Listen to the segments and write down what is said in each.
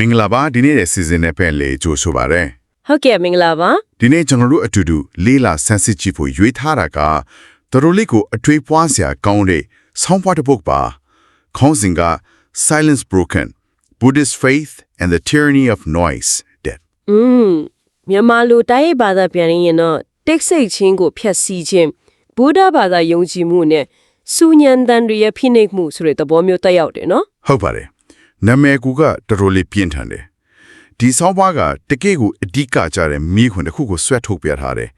မင်္ဂလာပါဒီနေ့ရဲ့ season နဲ့ဖက်လေကြိုဆိုပါရစေဟုတ်ကဲ့မင်္ဂလာပါဒီနေ့ကျွန်တော်တို့အတူတူလေးလာဆန်းစစ်ကြည့်ဖို့ရွေးထားတာကတော်တော်လေးကိုအထွေးပွားစရာကောင်းတဲ့ဆောင်းပါးတစ်ပုဒ်ပါခေါင်းစဉ်က Silence Broken Buddhist Faith and the Tyranny of Noise တဲ့อืมမြန်မာလိုတိုင်းရေးဘာသာပြန်ရရင်တော့တိတ်ဆိတ်ချင်းကိုဖျက်ဆီးခြင်းဗုဒ္ဓဘာသာယုံကြည်မှုနဲ့စူညံတန်တွေရဲ့ဖိနှိပ်မှုဆိုတဲ့သဘောမျိုးတက်ရောက်တယ်နော်ဟုတ်ပါတယ် နာမည်ကူကတော်တော်လေးပြင်းထန်တယ်ဒီဆောင်းပါးကတကယ့်ကိုအဓိကကြတဲ့မိခွန်းတစ်ခုကိုဆွဲထုတ်ပြထားတယ်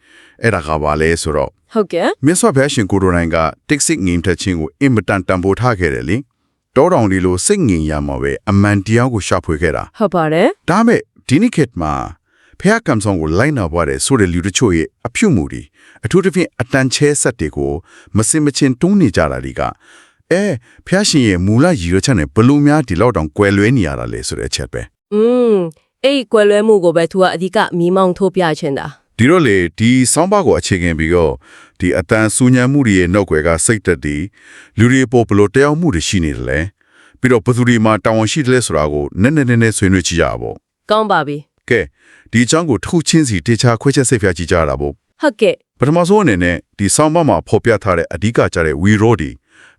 အဲ့ဒါကဘာလဲဆိုတော့ဟုတ်ကဲ့မြတ်စွာဘုရားရှင်ကိုရိုနိုင်ကတက်စစ်ငိမ်ထက်ခြင်းကိုအင်မတန်တန်ဖိုးထားခဲ့တယ်လေတောတောင်ဒီလိုစိတ်ငြိမ်ရမှာပဲအမှန်တရားကိုရှာဖွေခဲ့တာဟုတ်ပါတယ်ဒါမဲ့ဒီနေ့ခေတ်မှာဖះကံဆောင်ကိုလိုက်နာပွားတဲ့ဆိုတဲ့လူတချို့ရဲ့အဖြူမှုတွေအထူးသဖြင့်အတန်ချဲဆက်တွေကိုမစင်မချင်းတွန်းနေကြတာတွေက အဲဖះရှင်ရဲ့မူလရည်ရွယ်ချက်နဲ့ဘလို့များဒီလောက်တောင်ကွယ်လွဲနေရတာလဲဆိုတဲ့အချက်ပဲอืมအဲ့ဒီကွယ်လွဲမှုကိုပဲသူကအဓိကမီးမောင်းထိုးပြချင်တာဒီတော့လေဒီဆောင်းပါးကိုအခြေခံပြီးတော့ဒီအတန်ဆူညံမှုတွေရဲ့နောက်ွယ်ကစိတ်သက်တည်လူတွေပေါ်ဘလို့တယောက်မှုတွေရှိနေတယ်လေပြီးတော့ဘသူတွေမှာတာဝန်ရှိတယ်လဲဆိုတာကိုနည်းနည်းနည်းနည်းဆွေးနွေးကြည့်ကြပါဘောကောင်းပါပြီကဲဒီအကြောင်းကိုတစ်ခုချင်းစီတေချာခွဲချက်စိတ်ဖျားကြည့်ကြတာပေါ့ဟုတ်ကဲ့ပထမဆုံးအနေနဲ့ဒီဆောင်းပါးမှာဖော်ပြထားတဲ့အဓိကကြတဲ့ဝီရိုဒီ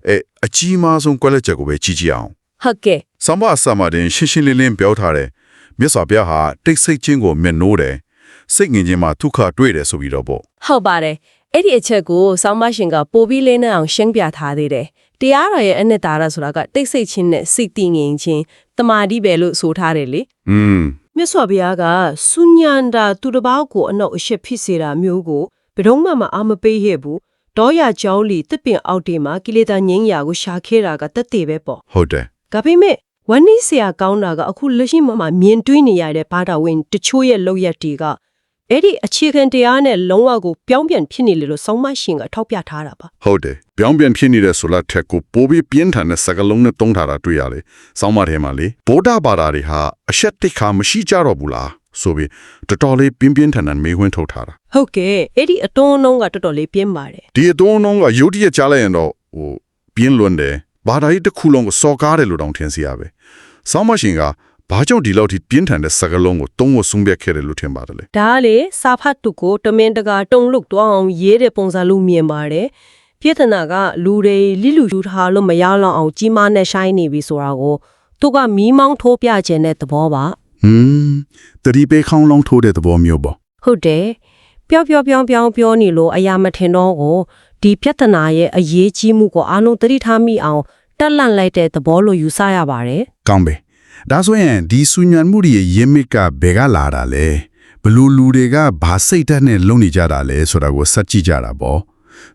အဲအကြီးမားဆုံးကွက်လက်ချက်ကိုပဲကြည့်ကြည့်အောင်ဟုတ်ကဲ့ဆောင်းပါးအစမှာတင်ရှင်းရှင်းလင်းလင်းပြောထားတယ်မြတ်စွာဘုရားဟာတိတ်ဆိတ်ခြင်းကိုမျက်နှိုးတယ်စိတ်ငြိမ်ခြင်းမှာဒုက္ခတွေ့တယ်ဆိုပြီးတော့ပေါ့ဟုတ်ပါတယ်အဲ့ဒီအချက်ကိုဆောင်းမရှင်ကပိုပြီးလေးနဲ့အောင်ရှင်းပြထားသေးတယ်တရားတော်ရဲ့အနှစ်သာရဆိုတာကတိတ်ဆိတ်ခြင်းနဲ့စိတ်တည်ငြိမ်ခြင်းတမာတိပဲလို့ဆိုထားတယ်လေอืมမြတ်စွာဘုရားကဆုညန္တာသူတစ်ပေါက်ကိုအနောက်အရှက်ဖြစ်စေတာမျိုးကိုဘယ်တော့မှမအားမပေးခဲ့ဘူး တောရကျောင်းလီတစ်ပင်အောက်တေမှာကိလေသာငြိမ်းရာကိုရှာခဲ့တာကတက်သေးပဲပေါ့ဟုတ်တယ်ဒါပေမဲ့ဝမ်းနည်းစရာကောင်းတာကအခုလက်ရှိမှာမြင်တွေ့နေရတဲ့ဘာသာဝင်တချို့ရဲ့လောက်ရက်တွေကအဲ့ဒီအခြေခံတရားနဲ့လုံးဝကိုပြောင်းပြန်ဖြစ်နေလေလို့ဆောင်းမရှင်ကထောက်ပြထားတာပါဟုတ်တယ်ပြောင်းပြန်ဖြစ်နေတဲ့ဆိုလာထက်ကိုပိုပြီးပြင်းထန်တဲ့စကလုံးနဲ့တုံးထားတာတွေ့ရတယ်ဆောင်းမထဲမှာလေဗုဒ္ဓဘာသာတွေဟာအရှက်တိတ်ခါမရှိကြတော့ဘူးလား ဆိုပြီးတော်တော်လေးပြင်းပြင်းထန်ထန်မေးခွန်းထုတ်ထားတာဟုတ်ကဲ့အဲ့ဒီအတွန်းအနှုံးကတော်တော်လေးပြင်းပါတယ်ဒီအတုံးလုံးကရုတ်တရက်ကြားလိုက်ရင်တော့ဟိုပြင်းလွန်းတယ်ဘာသာရေးတစ်ခုလုံးကိုစော်ကားတယ်လို့တောင်ထင်စီရပဲဆောင်းမရှင်ကဘာကြောင့်ဒီလောက်ထိပြင်းထန်တဲ့စကလုံးကိုတုံးဝဆုံးပြတ်ခဲ့တယ်လို့ထင်ပါတယ်လေဒါကလေစာဖတ်သူကိုတမင်တကာတုံလုတ်တော့အောင်ရေးတဲ့ပုံစံလို့မြင်ပါတယ်ပြဿနာကလူတွေလိလူယူထားလို့မရလောက်အောင်ကြီးမားနဲ့ရှိုင်းနေပြီဆိုတာကိုသူကမီးမောင်းထိုးပြခြင်းတဲ့သဘောပါ ဟွန်းတတိပေခေါင်းလုံးထိုးတဲ့သဘောမျိုးပေါ့ဟုတ်တယ်ပျော့ပျော့ပြောင်းပြောင်းပြောနေလို့အရာမထင်တော့ကိုဒီပြဿနာရဲ့အရေးကြီးမှုကိုအားလုံးသတိထားမိအောင်တက်လန့်လိုက်တဲ့သဘောလို့ယူဆရပါတယ်ကောင်းပဲဒါဆိုရင်ဒီဆူညံမှုတွေရဲ့ရင်းမြစ်ကဘယ်ကလာတာလဲဘလူလူတွေကဘာစိတ်ဓာတ်နဲ့လုံနေကြတာလဲဆိုတာကိုစက်ကြည့်ကြတာပေါ့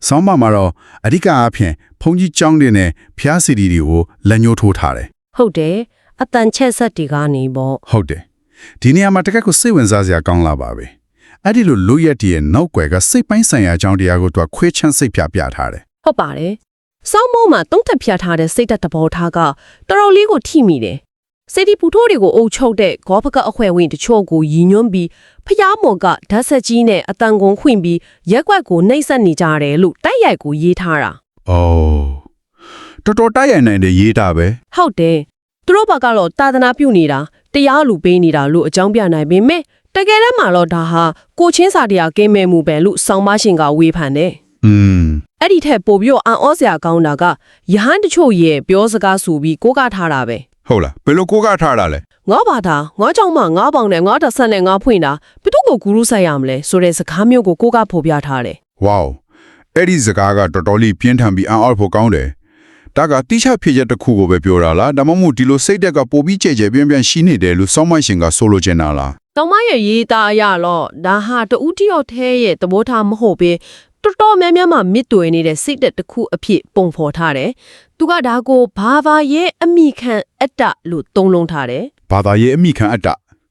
ဆောင်းပါမှာတော့အဓိကအားဖြင့်ဘုံကြီးကျောင်းတွေနဲ့ဖျားစီတီတွေကိုလက်ညှိုးထိုးထားတယ်ဟုတ်တယ် အတန်ချက်ဆက်တွေကနေပေါ့ဟုတ်တယ်ဒီနေရာမှာတကက်ကိုစိတ်ဝင်စားစရာကောင်းလာပါပဲအဲ့ဒီလိုလို့ရက်တည်းရဲ့နောက်ွယ်ကစိတ်ပိုင်းဆိုင်ရာအကြောင်းတရားကိုသူကခွဲချမ်းစိတ်ပြပြထားတယ်ဟုတ်ပါတယ်စောင်းမိုးမှာတုံးတက်ဖြတ်ထားတဲ့စိတ်သက်သဘောထားကတော်တော်လေးကိုထိမိတယ်စိတ်ဒီပူထိုးတွေကိုအုပ်ချုပ်တဲ့ဂေါဖကအခွဲဝင်တချို့ကိုရည်ညွှန်းပြီးဖျားမော်ကဓာတ်ဆက်ကြီးနဲ့အတန်ကုန်ခွင့်ပြီးရက်ွက်ကိုနှိမ့်ဆက်နေကြတယ်လို့တိုက်ရိုက်ကိုရေးထားတာ။အော်တော်တော်တိုက်ရိုက်နိုင်တဲ့ရေးတာပဲဟုတ်တယ် သူတို့ဘက်ကတော့တာသနာပြုနေတာတရားလူပေးနေတာလို့အကြောင်းပြနိုင်ပေမဲ့တကယ်တမ်းမှာတော့ဒါဟာကိုချင်းစာတရားကင်းမဲ့မှုပဲလို့ဆောင်းမရှင်ကဝေဖန်တယ်။อืมအဲ့ဒီထက်ပိုပြီးတော့အံ့ဩစရာကောင်းတာကယဟန်တချို့ရဲ့ပြောစကားဆိုပြီးကိုးကားထားတာပဲဟုတ်လားဘယ်လိုကိုကထားတာလဲငါဘာသာငါကြောင့်မှငါပေါင်နဲ့ငါတစ်ဆက်နဲ့ငါဖွင့်တာဘယ်သူ့ကိုဂူရုဆိုင်ရမလဲဆိုတဲ့စကားမျိုးကိုကိုးကားဖော်ပြထားတယ်။ wow အဲ့ဒီစကားကတော်တော်လေးပြင်းထန်ပြီးအံ့ဩဖို့ကောင်းတယ်။ ဒါကတိကျဖြစ်ချက်တစ်ခုကိုပဲပြောတာလားဒါမှမဟုတ်ဒီလိုစိတ်တက်ကပိုပြီးကြဲကြဲပြင်းပြင်းရှိနေတယ်လို့စောင်းမရှင်ကဆိုလိုချင်တာလား။တောင်မရဲ့ရေးသားအရတော့ဒါဟာတဦးတယောက်တည်းရဲ့သဘောထားမဟုတ်ပဲတော်တော်များများမှမြစ်တွယ်နေတဲ့စိတ်သက်တစ်ခုအဖြစ်ပုံဖော်ထားတယ်။သူကဒါကိုဘာဘာရဲ့အမိခံအတ္တလို့သုံးလုံးထားတယ်။ဘာသာရေးအမိခံအတ္တ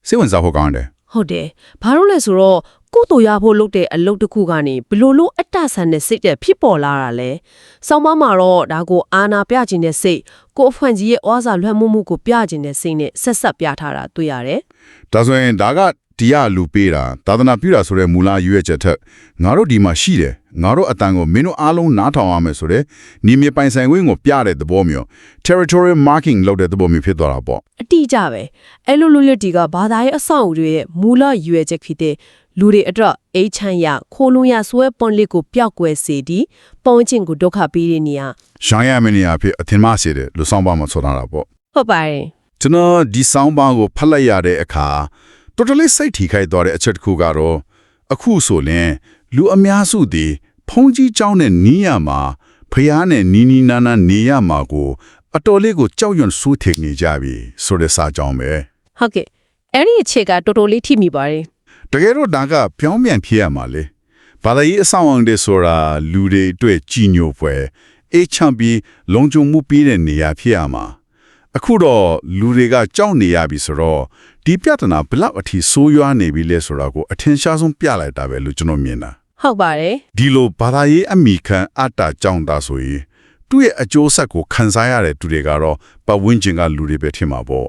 စိတ်ဝင်စားဖို့ကောင်းတယ်။ဟုတ်တယ်။ဘာလို့လဲဆိုတော့ ကိုယ်တို့ရဖို့လုပ်တဲ့အလုပ်တစ်ခုကနေဘလို့လို့အတ္တဆန်တဲ့စိတ်တဲ့ဖြစ်ပေါ်လာတာလဲ။ဆောင်းမမှာတော့ဒါကိုအာနာပြခြင်းတဲ့စိတ်ကိုယ်အဖွင့်ကြီးရဲ့ဩဇာလွှမ်းမိုးမှုကိုပြခြင်းတဲ့စိတ်နဲ့ဆက်ဆက်ပြထားတာတွေ့ရတယ်။။ဒါဆိုရင်ဒါကတရားလူပေးတာသာသနာပြုတာဆိုတဲ့မူလရွေးချက်ထက်ငါတို့ဒီမှာရှိတယ်ငါတို့အတန်ကိုမင်းတို့အားလုံးနားထောင်ရမယ်ဆိုတဲ့နေမြေပိုင်ဆိုင်ခွင့်ကိုပြတဲ့သဘောမျိုး territorial marking လုပ်တဲ့သဘောမျိုးဖြစ်သွားတာပေါ့အတိအကျပဲအဲ့လိုလူလက်တီကဘာသာရေးအဆောင်အဦတွေရဲ့မူလရွယ်ချက်ဖြစ်တဲ့ လူတွေအတွက်အိတ်ချမ်းရခိုးလုံးရဆွဲပွန်လေးကိုပျောက်ကွယ်စေသည်ပုံချင်းကိုဒုက္ခပေးတဲ့နေရာ ရှမ်းရမင်းနေရာဖြစ်အထင်မှားစေတယ်လူဆောင်ပါမဆိုတာတာပေါ့ ဟုတ်ပါတယ် ကျွန်တော်ဒီဆောင်းပါးကိုဖတ်လိုက်ရတဲ့အခါတော်တော်လေးစိတ်ထိခိုက်သွားတဲ့အချက်တစ်ခုကတော့အခုဆိုရင်လူအများစုသည်ဖုန်ကြီးเจ้าနဲ့နီးရမှာဖျားနဲ့နီးနီးနားနားနေရမှာကိုအတော်လေးကိုကြောက်ရွံ့စိုးထိန်နေကြပြီဆိုတဲ့စာကြောင်းပဲ ဟုတ်ကဲ့အဲ့ဒီအခြေကတော်တော်လေးထိမိပါတယ် တကယ်တော့ဒါကပြောင်းပြန်ဖြစ်ရမှာလေဘာသာရေးအဆောင်အုံတွေဆိုတာလူတွေအတွက်ကြီးညိုပွဲအေးချမ်းပြီးလုံခြုံမှုပေးတဲ့နေရာဖြစ်ရမှာအခုတော့လူတွေကကြောက်နေရပြီဆိုတော့ဒီပြဿနာဘလောက်အထိဆိုးရွားနေပြီလဲဆိုတာကိုအထင်ရှားဆုံးပြလိုက်တာပဲလို့ကျွန်တော်မြင်တာဟုတ်ပါတယ်ဒီလိုဘာသာရေးအမိခံအတ္တကြောင့်ဒါဆိုရင်သူ့ရဲ့အကျိုးဆက်ကိုခံစားရတဲ့သူတွေကတော့ပတ်ဝန်းကျင်ကလူတွေပဲထင်မှာပေါ့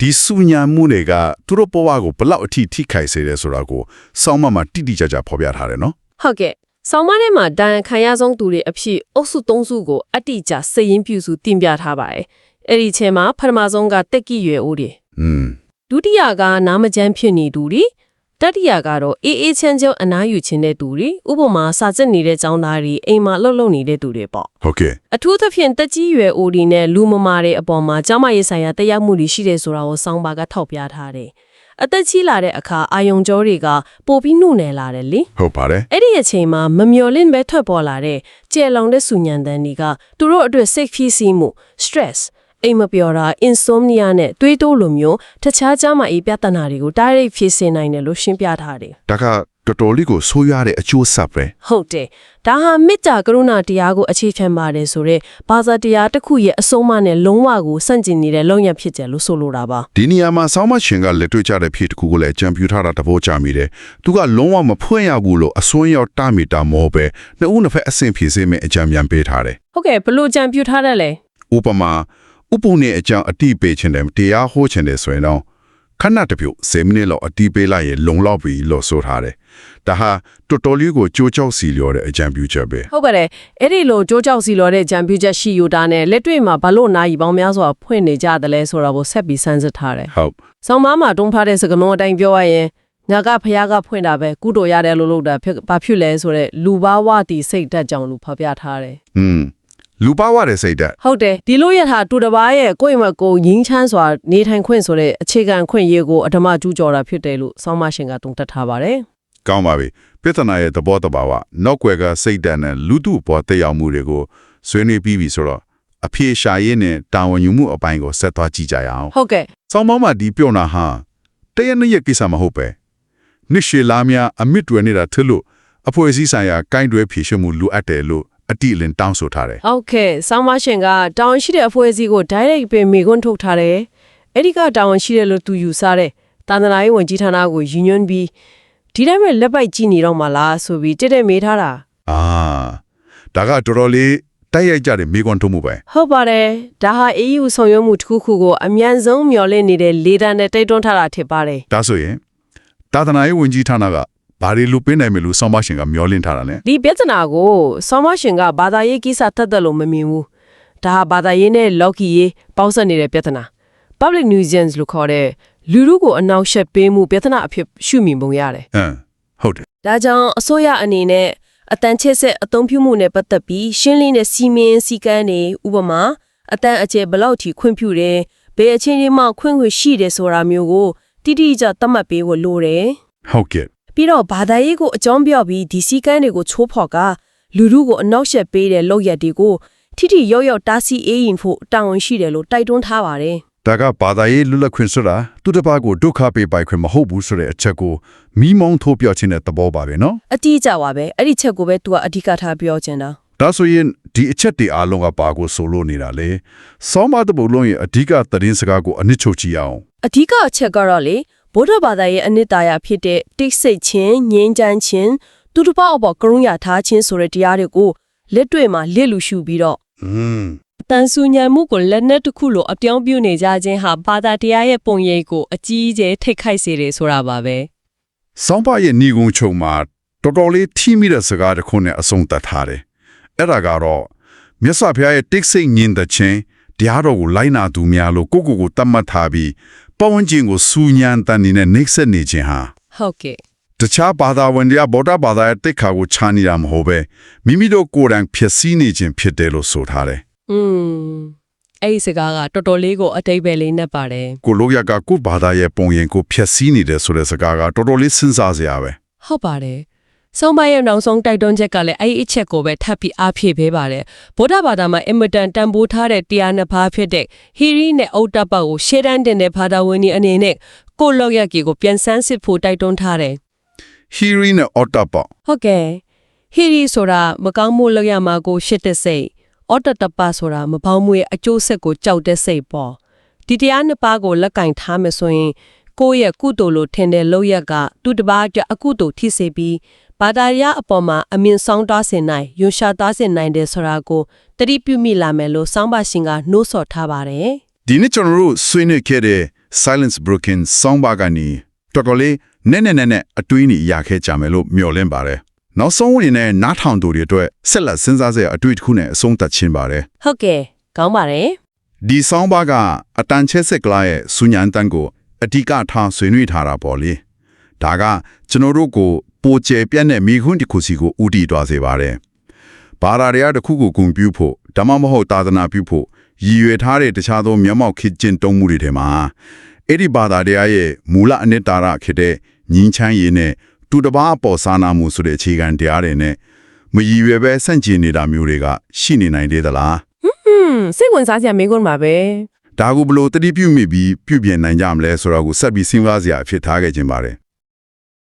ဒီစုညာမှုတွေကသူတို့ဘဝကိုဘလောက်အထိထိခိုက်စေတယ်ဆိုတာကိုစောင်းမမှာတိတိကျကျဖော်ပြထားတယ်နော်ဟုတ်ကဲ့ဆောင်းမထဲမှာဒဏ်ခံရဆုံးသူတွေအဖြစ်အုပ်စု၃စုကိုအတိအကျစည်ရင်းပြုစုတင်ပြထားပါတယ်အဲ့ဒီထဲမှာပထမဆုံးကတက်ကြည်ရွယ်ဦးတွေอืมဒုတိယကနာမကျန်းဖြစ်နေသူတွေ တတိယကတော့အေးအေးချမ်းချမ်းအနားယူခြင်းတဲ့သူတွေဥပမာစာစစ်နေတဲ့ចောင်းသားတွေအိမ်မှာလှုပ်လှုပ်နေတဲ့သူတွေပေါ့ဟုတ်ကဲ့အထူးသဖြင့်တက်ကြီးရွယ်အိုဒီနဲ့လူမမာတွေအပေါ်မှာကျမရေးဆိုင်ရာတက်ရောက်မှုတွေရှိတယ်ဆိုတာကိုစောင်းပါကထောက်ပြထားတယ်အသက်ကြီးလာတဲ့အခါအာယုံကြောတွေကပိုပြီးနှုတ်နယ်လာတယ်လေဟုတ်ပါတယ်အဲ့ဒီအချိန်မှာမမျော်လင့်ပဲထွက်ပေါ်လာတဲ့ကြဲလောင်တဲ့ဆူညံတန်းတွေကသူတို့အတွက်စိတ်ဖိစီးမှု stress အိမ်မပျော်တာ insomnia နဲ့တွေးတိုးလိုမျိုးတခြားကျန်းမာရေးပြဿနာတွေကိုတိုက်ရိုက်ဖြေရှင်းနိုင်တယ်လို့ရှင်းပြထားတယ်ဒါကတော်တော်လေးကိုဆိုးရွားတဲ့အကျိုးဆက်ပဲဟုတ်တယ်ဒါဟာမေတ္တာကရုဏာတရားကိုအခြေခံပါတယ်ဆိုတော့ဘာသာတရားတစ်ခုရဲ့အဆုံးအမနဲ့လုံးဝကိုဆန့်ကျင်နေတဲ့လုံရဖြစ်တယ်လို့ဆိုလိုတာပါဒီနေရာမှာဆောင်းမရှင်ကလက်တွေ့ကျတဲ့ဖြစ်တစ်ခုကိုလည်းကြံပြူထားတာတဘောချမိတယ်သူကလုံးဝမဖွင့်ရဘူးလို့အစွန်းရောက်တမီတာမောပဲနှစ်ဦးနှစ်ဖက်အဆင်ပြေစေမယ့်အကြံဉာဏ်ပေးထားတယ်ဟုတ်ကဲ့ဘလို့ကြံပြူထားတယ်လဲဥပမာ ဥပုံနဲ့အကြောင်းအတိပေးခြင်းတယ်တရားဟောခြင်းတယ်ဆိုရင်တော့ခဏတစ်ပြုတ်7မိနစ်လောက်အတိပေးလိုက်ရင်လုံလောက်ပြီလို့ဆိုထားတယ်ဒါဟာတော်တော်လေးကိုကြိုးကြောက်စီလျော်တဲ့အကြံပြုချက်ပဲဟုတ်ပါတယ်အဲ့ဒီလိုကြိုးကြောက်စီလော်တဲ့ကြံပြူချက်ရှိယူတာနဲ့လက်တွေ့မှာဘလို့နိုင်ပေါင်းများစွာဖွင့်နေကြတယ်လဲဆိုတာကိုဆက်ပြီးစမ်းစစ်ထားတယ်ဟုတ်ဆောင်းမမှာတုံးထားတဲ့စကလုံးအတိုင်းပြောရရင်ငါကဖះကဖွင့်တာပဲကုတော်ရတယ်လို့လို့တာဖြစ်ဘာဖြစ်လဲဆိုတော့လူဘာဝတီစိတ်တက်ကြောင်လို့ဖော်ပြထားတယ်อืม လူပါဝတဲ့စိတ်ဓာတ်ဟုတ်တယ်ဒီလိုရထားတူတစ်ပါးရဲ့ကိုယ့်ရဲ့ကိုယ်ရင်းချမ်းစွာနေထိုင်ခွင့်ဆိုတဲ့အခြေခံခွင့်ရေးကိုအဓမ္မကျူးကျော်တာဖြစ်တယ်လို့ဆောင်းမရှင်ကတုံ့တက်ထားပါတယ်ကောင်းပါပြီပြဿနာရဲ့သဘောတဘာဝနောက်ွယ်ကစိတ်ဓာတ်နဲ့လူတုပေါ်တက်ရောက်မှုတွေကိုဆွေးနွေးပြီးပြီဆိုတော့အဖြေရှာရင်းနဲ့တာဝန်ယူမှုအပိုင်းကိုဆက်သွားကြည့်ကြရအောင်ဟုတ်ကဲ့ဆောင်းမောင်းမှာဒီပြောနာဟာတရနှစ်ရက်ကိစ္စမဟုတ်ပဲနှစ်ရှည်လာများအမစ်တွေနေတာထလို့အဖွဲ့အစည်းဆိုင်ရာကိုင်းတွဲဖြည့်ရှင်းမှုလိုအပ်တယ်လို့ အတိအလင်းတောင်းဆိုထားတယ်ဟုတ်ကဲ့ဆောင်းမရှင်ကတာဝန်ရှိတဲ့အဖွဲ့အစည်းကို direct ပင်မိခွန်းထုတ်ထားတယ်အဲ့ဒီကတာဝန်ရှိတယ်လို့သူယူဆတဲ့တန်တနာရေးဝန်ကြီးဌာနကိုယူညွန်းပြီးဒီတိုင်းပဲလက်ပိုက်ကြည့်နေတော့မှလားဆိုပြီးတက်တက်မေးထားတာအာဒါကတော်တော်လေးတိုက်ရိုက်ကြတဲ့မိကွန်ထုတ်မှုပဲဟုတ်ပါတယ်ဒါဟာ EU ဆောင်ရွက်မှုတစ်ခုခုကိုအမြန်ဆုံးမျှော်လင့်နေတဲ့လေတံနဲ့တိုက်တွန်းထားတာဖြစ်ပါတယ်ဒါဆိုရင်တာသနာရေးဝန်ကြီးဌာနက ဘာတွေလုပ်ပေးနိုင်မယ်လို့ဆောင်းပါရှင်ကမျှော်လင့်ထားတာလဲဒီပြဿနာကိုဆောင်းမရှင်ကဘာသာရေးကိစ္စတတ်တယ်လို့မမြင်ဘူးဒါဟာဘာသာရေးနဲ့ Loki ရေးပေါင်းစပ်နေတဲ့ပြဿနာ public nuisance လို့ခေါ်တဲ့လူလူကိုအနောက်ရှက်ပေးမှုပြဿနာအဖြစ်ရှုမြင်ပုံရတယ်အင်းဟုတ်တယ်ဒါကြောင့်အစိုးရအနေနဲ့အတန်ချစ်ဆက်အသုံးပြုမှုနဲ့ပတ်သက်ပြီးရှင်းလင်းတဲ့စီမင်းစည်းကမ်းတွေဥပမာအတန်အကျယ်ဘယ်လောက်ထိခွင့်ပြုတယ်ဘယ်အချင်းချင်းမှခွင့်ခွင့်ရှိတယ်ဆိုတာမျိုးကိုတိတိကျကျသတ်မှတ်ပေးဖို့လိုတယ်ဟုတ်ကဲ့ ပြီးတော့ဘာသာရေးကိုအကြောင်းပြပြီးဒီစည်းကမ်းတွေကိုချိုးဖော်ကလူလူကိုအနောက်ရှက်ပေးတဲ့လောက်ရက်တွေကိုထိထိရောက်ရောက်တားဆီးအေးရင်ဖို့တာဝန်ရှိတယ်လို့တိုက်တွန်းထားပါတယ်ဒါကဘာသာရေးလွတ်လပ်ခွင့်ဆိုတာသူတစ်ပါးကိုဒုက္ခပေးပိုက်ခွင့်မဟုတ်ဘူးဆိုတဲ့အချက်ကိုမိမောင်းထိုးပြခြင်းတဲ့သဘောပါပဲနော်အတိအကျပါပဲအဲ့ဒီချက်ကိုပဲသူကအဓိကထားပြောချင်တာဒါဆိုရင်ဒီအချက်တွေအားလုံးကပါကိုဆိုလို့နေတာလေစောင်းမတဘုံလုံးရဲ့အဓိကသတင်းစကားကိုအနစ်ချုပ်ကြည့်အောင်အဓိကအချက်ကတော့လေ ဗုဒ္ဓဘာသာရဲ့အနှစ်သာရဖြစ်တဲ့တိတ်ဆိတ်ခြင်းငြိမ်းချမ်းခြင်းသူတစ်ပါးအပေါ်ကရုဏာထားခြင်းဆိုတဲ့တရားတွေကိုလက်တွေ့မှာလစ်လူရှုပြီးတော့อืมတန်ဆူညံမှုကိုလက်နက်တစ်ခုလိုအပြောင်းပြနေကြခြင်းဟာဘာသာတရားရဲ့ပုံရိပ်ကိုအကြီးအကျယ်ထိတ်ခိုက်စေတယ်ဆိုတာပါပဲစောင်းပါရဲ့ညီကုံချုံမှာတော်တော်လေးထိမိတဲ့စကားတစ်ခုနဲ့အဆုံးသတ်ထားတယ်။အဲ့ဒါကတော့မြတ်စွာဘုရားရဲ့တိတ်ဆိတ်ညင်တဲ့ချင်းတရားတော်ကိုလိုက်နာသူများလို့ကိုယ့်ကိုယ်ကိုတတ်မှတ်ထားပြီး ပဝန်းကျင်ကိုစူညံတန်နေနဲ့နှိမ့်ဆက်နေခြင်းဟာဟုတ်ကဲ့တခြားဘာသာဝင်တွေကဗုဒ္ဓဘာသာရဲ့တိတ်ခါကိုခြားနေတာမဟုတ်ပဲမိမိတို့ကိုယ်တိုင်ဖြစ်စည်းနေခြင်းဖြစ်တယ်လို့ဆိုထားတယ်อืมအဲ့ဒီစကားကတော်တော်လေးကိုအတိတ်ပဲလေးနဲ့ပါတယ်။ကိုလိုရကကိုယ့်ဘာသာရဲ့ပုံရင်ကိုဖြစ်စည်းနေတယ်ဆိုတဲ့စကားကတော်တော်လေးစဉ်းစားစရာပဲဟုတ်ပါတယ် ဆုံးမရဲ့နောက်ဆုံးတိုက်တွန်းချက်ကလည်းအဲ့ဒီအချက်ကိုပဲထပ်ပြီးအားဖြည့်ပေးပါတယ်ဗုဒ္ဓဘာသာမှာအင်မတန်တန်ဖိုးထားတဲ့တရားနှစ်ပါးဖြစ်တဲ့ဟီရီနဲ့အုတ်တပတ်ကိုရှေ့တန်းတင်တဲ့ဘာသာဝင်တွေအနေနဲ့ကိုယ့်လောက်ရကေကိုပြန်ဆန်းစစ်ဖို့တိုက်တွန်းထားတယ်။ Hiri နဲ့ Ottapa ဟုတ်ကဲ့ဟီရီဆိုတာမကောင်းမှုလောက်ရမှာကိုရှစ်တဲ့စိတ်အော်တတပဆိုတာမပေါင်းမှုရဲ့အကျိုးဆက်ကိုကြောက်တဲ့စိတ်ပေါ့ဒီတရားနှစ်ပါးကိုလက်ကင်ထားမယ်ဆိုရင်ကိုယ့်ရဲ့ကုသိုလ်လို့ထင်တဲ့လောက်ရကသူတစ်ပါးအတွက်အကုသိုလ်ထိစေပြီး ဘာသာရအပေါ်မှာအမြင့်ဆောင်သွားစေနိုင်ယွန်ရှာသွားစေနိုင်တယ်ဆိုတာကိုတတိပြုမိလာမယ်လို့စောင်းပါရှင်ကနှိုးဆော်ထားပါတယ်ဒီနေ့ကျွန်တော်တို့ဆွေးနွေးခဲ့တဲ့ Silence Broken Song ဘာကနေတော်တော်လေးနက်နက်နက်နက်အတွေးနေရခဲ့ကြမယ်လို့မျှော်လင့်ပါတယ်။နောက်ဆုံးဝင်နဲ့နားထောင်သူတွေအတွက်ဆက်လက်စဉ်းစားစရာအတွေ့အကြုံနဲ့အဆုံးသတ်ခြင်းပါတယ်ဟုတ်ကဲ့ကောင်းပါတယ်။ဒီ Song ဘာကအတန်ချက်စက်ကလာရဲ့စူညံတန်ကိုအဓိကထားဆွေးနွေးထားတာပေါ့လေ။ဒါကကျွန်တော်တို့ကို ပိုကျယ်ပြန့်တဲ့မိခွန်းတစ်ခုစီကိုဥတီသွားစေပါတယ်။ဘာသာတရားတစ်ခုကိုဂုဏ်ပြုဖို့ဓမ္မမဟုတ်သာသနာပြုဖို့ရည်ရွယ်ထားတဲ့တခြားသောမျက်မှောက်ခေတ်ကျင့်တုံးမှုတွေထဲမှာအဲ့ဒီဘာသာတရားရဲ့မူလအနှစ်သာရဖြစ်တဲ့ညီချမ်းရည်နဲ့တူတစ်ပါးအပေါ်စာနာမှုဆိုတဲ့အခြေခံတရားတွေနဲ့မရည်ရွယ်ပဲဆန့်ကျင်နေတာမျိုးတွေကရှိနေနိုင်သေးသလားဟွန်းစိတ်ဝင်စားစရာမေးခွန်းပါပဲဒါကိုဘလို့တတိပြုမိပြီးပြုပြင်နိုင်ကြမလဲဆိုတော့ကိုဆက်ပြီးစဉ်းစားစရာအဖြစ်ထားခဲ့ခြင်းပါတယ်